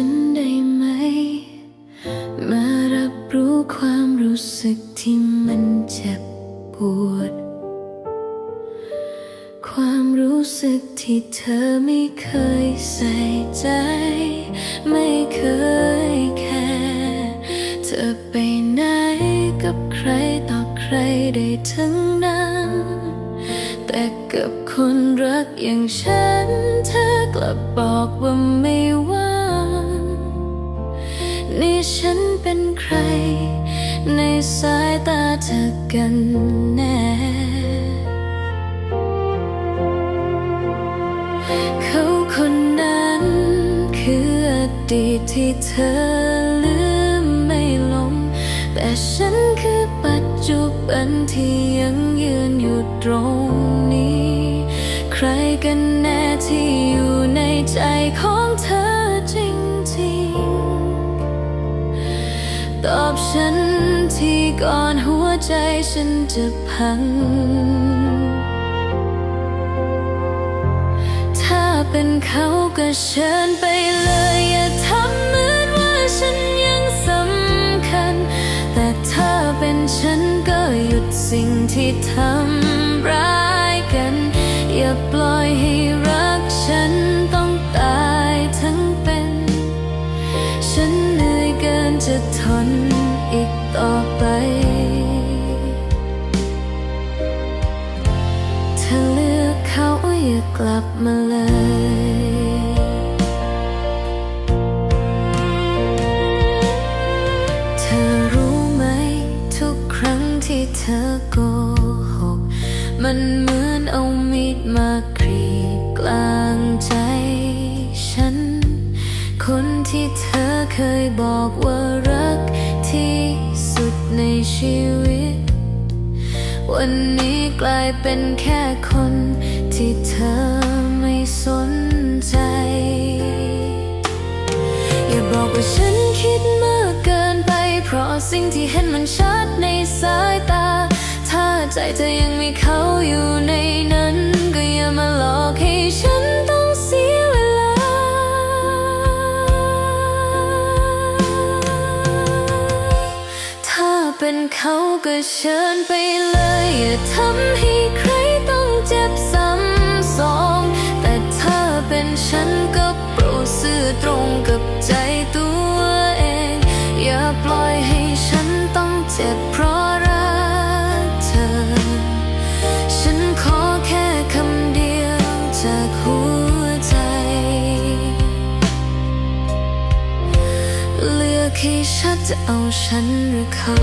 ฉันได้ไหม มารับรู้ความรู้สึกที่มันเจ็บปวด ความรู้สึกที่เธอไม่เคยใส่ใจ ไม่เคยแค่เธอไปไหนกับใครต่อใครได้ทั้งนั้น แต่กับคนรักอย่างฉันเธอกลับบอกว่าไม่ว่า นี่ฉันเป็นใคร ในสายตาเธอกันแน่ เขาคนนั้นคืออดีตที่เธอลืมไม่ลง แต่ฉันคือปัจจุบันที่ยังยืนอยู่ตรงนี้ ใครกันแน่ที่อยู่ในใจของ ก่อนหัวใจฉันจะพัง ถ้าเป็นเขาก็เชิญไปเลยอย่าทำเหมือนว่าฉันยังสำคัญ แต่ถ้าเป็นฉันก็หยุดสิ่งที่ทำร้าย กลับมาเลยเธอรู้ไหมทุกครั้งที่เธอโกหก มันเหมือนเอามีดมากรีดกลางใจฉัน คนที่เธอเคยบอกว่ารักที่สุดในชีวิต วันนี้กลายเป็นแค่คน ที่เธอไม่สนใจ อย่าบอกว่าฉันคิดมากเกินไป เพราะสิ่งที่เห็นมันชัดในสายตา ถ้าใจเธอยังมีเขาอยู่ในนั้น ก็อย่ามาหลอกให้ฉันต้องเสียเวลา ถ้าเป็นเขาก็เชิญไปเลยอย่าทำ ก็โปรดซื่อตรงกับใจตัวเอง อย่าปล่อยให้ฉันต้องเจ็บเพราะรักเธอ ฉันขอแค่คำเดียวจากหัวใจ เลือกให้ชัดจะเอาฉันหรือเขา